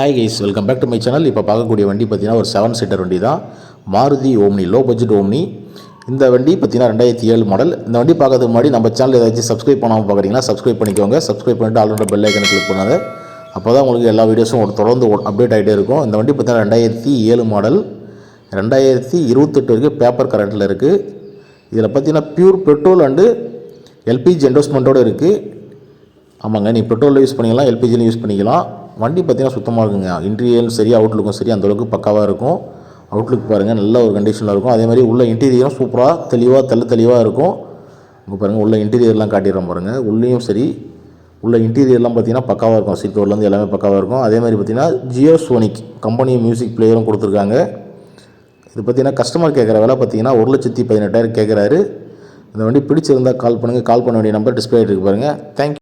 Hi guys welcome back to my channel இப்போ பார்க்கக்கூடிய வண்டி பார்த்தீங்கன்னா ஒரு செவன் சீட்டர் வண்டி தான் Maruti Omni low budget Omni. இந்த வண்டி பார்த்தீங்கன்னா ரெண்டாயிரத்தி ஏழு மாடல் இந்த வண்டி பார்க்கறதுக்கு முன்னாடி நம்ம சேனல் ஏதாச்சும் சப்ஸ்கிரைப் பண்ணாமல் பார்க்குறீங்கன்னா சப்ஸ்கிரைப் பண்ணிக்கோங்க. சப்ஸ்கிரைப் பண்ணிட்டு ஆல்ரெடி பெல் ஐக்கனை கிளிக் பண்ணாத அப்போ தான் உங்களுக்கு எல்லா வீடியோஸும் ஒரு தொடர்ந்து அப்டேட் ஆகிட்டே இருக்கும். இந்த வண்டி பார்த்தீங்கன்னா ரெண்டாயிரத்தி ஏழு மாடல் ரெண்டாயிரத்தி இருபத்தெட்டு வரைக்கும் பேப்பர் கரண்ட்டில் இருக்குது இதில் பார்த்தீங்கன்னா ப்யூர் பெட்ரோல் அண்டு எல்பிஜி என்டோஸ்மெண்ட்டோடு இருக்குது ஆமாங்க நீ பெட்ரோலில் யூஸ் பண்ணிக்கலாம் எல்பிஜியில் யூஸ் பண்ணிக்கலாம். வண்டி பார்த்தீங்கன்னா சுத்தமாக இருக்குங்க. இன்டீரியரும் சரி அவுட்லுக்கும் சரி அந்தளவுக்கு பக்காவாக இருக்கும். அவுட்லுக் பாருங்கள் நல்ல ஒரு கண்டிஷனில் இருக்கும். அதே மாதிரி உள்ள இன்டீரியரும் சூப்பராக தெளிவாக தெள்ள தெளிவாக இருக்கும். இங்கே பாருங்கள் உள்ள இன்டீரியர்லாம் காட்டிடுறோம் பாருங்கள் உள்ளேயும் சரி உள்ள இன்டீரியர்லாம் பார்த்தீங்கன்னா பக்காவாக இருக்கும். சீட் கவர்லேருந்து எல்லாமே பக்காவாக இருக்கும். அதே மாதிரி பார்த்தீங்கன்னா ஜியோ சோனிக் கம்பெனி மியூசிக் பிளேயரும் கொடுத்துருக்காங்க. இது பார்த்தீங்கன்னா கஸ்டமர் கேட்குற வேலை பார்த்தீங்கன்னா ஒரு லட்சத்தி பதினெட்டாயிரம் கேட்குறாரு. இந்த வண்டி பிடிச்சிருந்தால் கால் பண்ணுங்கள் கால் பண்ண வேண்டிய நம்பர் டிஸ்பிளே இருக்குது பாருங்கள் தேங்க்யூ